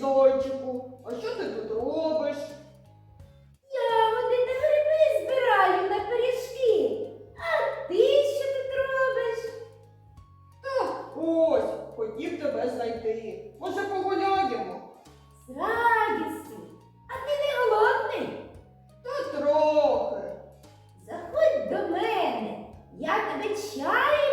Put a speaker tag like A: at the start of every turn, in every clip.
A: зончику, а що ти тут робиш? Ягоди та
B: гриби збираю на пиріжки. А ти
A: що тут робиш?
B: Так ось, хотів тебе знайти. Може, погуляємо?
A: З. А ти не голодний?
B: Та трохи.
A: Заходь до мене. Я тебе
B: чаю.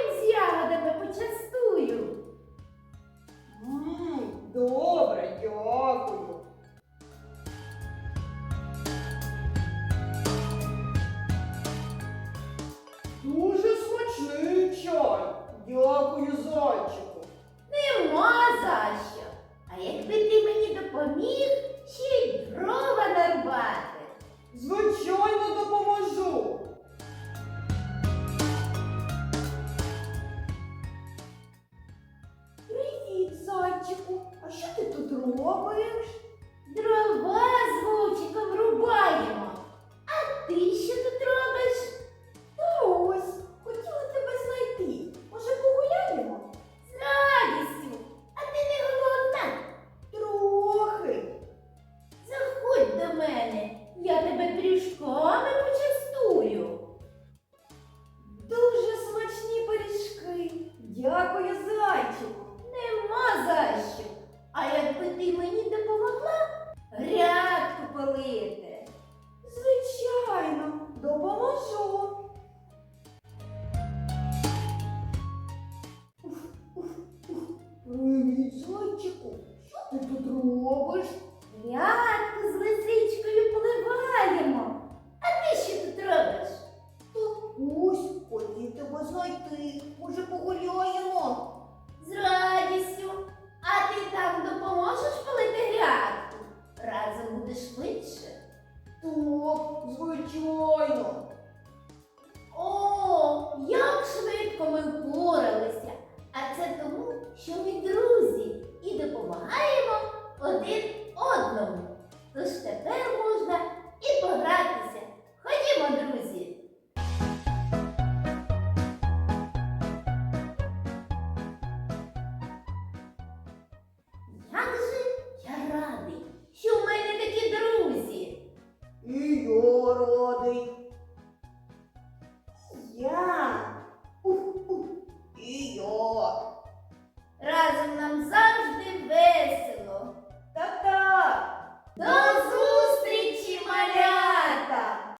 B: Дякую, зайчику.
A: Нема за що. А якби ти мені
B: допоміг, прийшли. Може, погуляємо?
A: З радістю. А ти так допоможеш палити грядку? Разом буде швидше.
B: Так, звичайно.
A: О, як швидко ми впораємо.